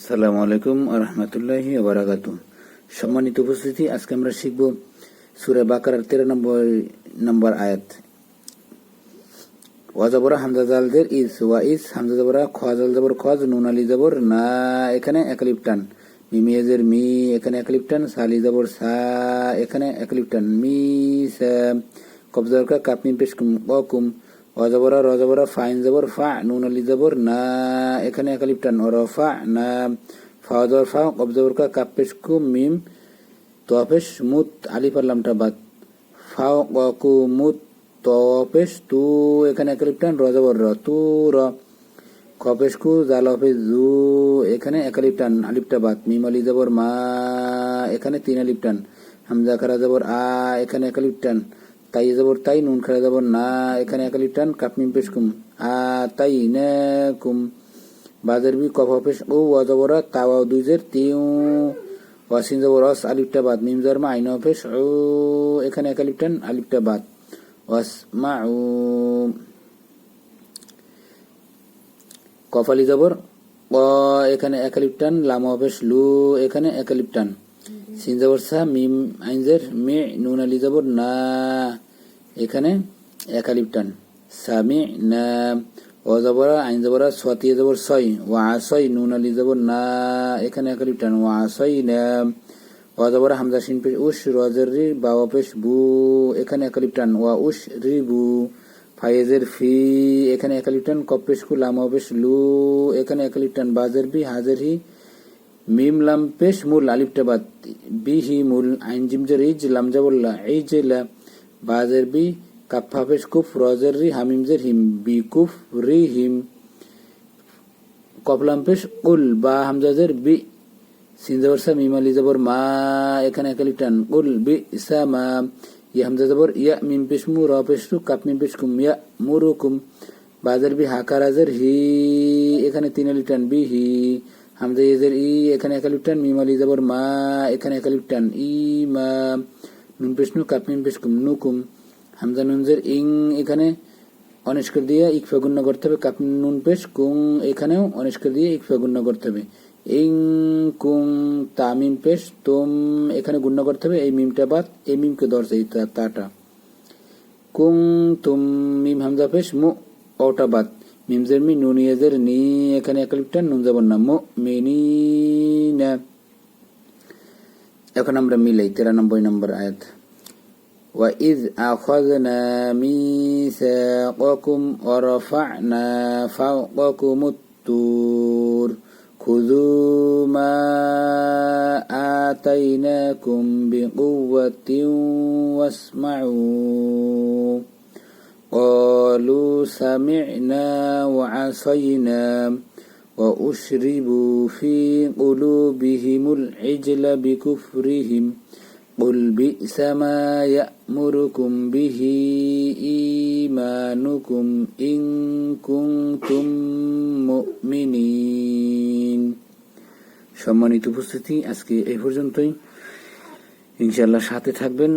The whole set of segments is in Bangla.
আসসালামু আলাইকুম রহমতুল্লাহি বারাকাতু সম্মানিত উপস্থিতি, আজকে আমরা শিখব সুরে বাকারার তেরো নম্বর নম্বর আয়াত। ওয়াজাবরা হামজা জালদের ইস ওয়া ইস হামজা জাবরা খোয়াজাল জাবর খোয়াজ নুন, আলি জাবর, না, এখানে একলিপটান মিমিয়াজের মি, এখানে একলিপটান সালি জাবর, সা, এখানে একলিপটান মি, সা কবজার কা অজবরা রজবরা, ফাইন জবর, ফা, নুন, আলি জবর, না, এখানে একালিপটান ও রফা না, ফা, জবর, ফা কবজবর কা কাপেশ কু, মিম তপেশ মুত, আলি পারলামটা বাদ। ফা কু, মুত তপেশ তু, এখানে একালিপটান রজবর র, তু, র। খপেশ কু, জাল হফেজ জু, এখানে একালিপটান আলিপটা বাদ। মিম, আলি জবর, মা, এখানে তিন আলিপটান হামজা, খারা জবর, আ, এখানে একালিপটান তাই জবর তাই, নুন খারা জবর না, এখানে একালিপ টান কাপমিম পেশ কুম। আ, তাই নে কুম। বাজার বি কফ পেশ, ও অজবরা তাওয়া দুইজের তিউ। ওয়াসিন জবর অস, আলিপটা বাদ মিম জর মা আইন পেশ, ও, এখানে একালিপ টান, আলিপটা বাদ। ওয়াস মা, উ। কফালি জবর ক এখানে একালিপ টান লাম পেশ, লু, এখানে একালিপ টান। সিন জবর সা মিম আইনজের মে নুন আলি জবর না। এখানে একালিপটান সামি না। ও জবরা আইন জবরা সতিয়া জবর ছয় ওয়া ছয় নুন আলি জবর না। এখানে একালিপটান ওয়া ছয় না। ও জবরা হামজা সিন পেশ উস রজের রি বাওয়া পেশ বু। এখানে একালিপটান ওয়া উস রি বু। ফাইজের ফি। এখানে একালিপটান কপেশ কু লামা পেশ লু। এখানে একালিপটান বাজের বি হাজের হি। মিম লাম পেশ মূল আলিপটা বাদ বিহি মূল আইন জিমজের ইজ লাম জাবল্লা এই জেলা বাজের বি কাফা পেশ কুফ রজের রি হামিমজের হিম বি কুফ রি হিম কপলাম পেশ উল বা হামজাজের বি সিনজাবর সা মিম আলি জবর মা এখানে একালিটান উল বি ইসা মা ইয়া হামজা জবর ইয়া মিম পেশ মু র পেশ টু কাপ মিম পেশ কুম ইয়া মুরুকুম বাজের বি হাকারাজের হি এখানে তিন আলিটান বি হি হামজা ইয়েজের ই, এখানে একালিপটান, মিম আলি জবর মা, এখানে একালিপটান, ই, মা, নুন পেশ নু, কাপ পেশ কুম নুকুম হামজা নুনজের ইং এখানে অনিষ্কার দিয়ে ইকফা গুণ্য করতে হবে, কাপ নুন পেশ কুং এখানেও অনিষ্কার দিয়ে ইকফা গুণ্য করতে হবে। ইং কুং তামিম পেশ, তুম এখানে গুণ্য করতে হবে, এই মিমটা বাদ, এই মিমকে ধরছে এই তাটা। কুং তুম, মিম, হামজা পেশ, মু, ওটা বাদ। ميمزرمي نون يزرني كان يقلبتن نون زبنا مؤمنين يكن نمبر ميلي ترى نمبر نمبر آيات. وإذ أخذنا ميثاقكم ورفعنا فوقكم الطور خذوا ما آتيناكم بقوة واسمعوا. قالوا سمعنا وعصينا وأشربوا في قلوبهم العجل بكفرهم قل بئس ما يأمركم به إيمانكم إن كنتم مؤمنين সম্মানিত উপস্থিতি আজকে এই পর্যন্তই ইনশাল্লাহ সাথে থাকবেন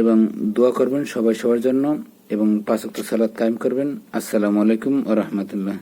এবং দোয়া করবেন সবাই সবার জন্য এবং পাঁচক্ত সালাদ কায়েম করবেন। আসসালামু আলাইকুম ও রহমতুল্লাহ।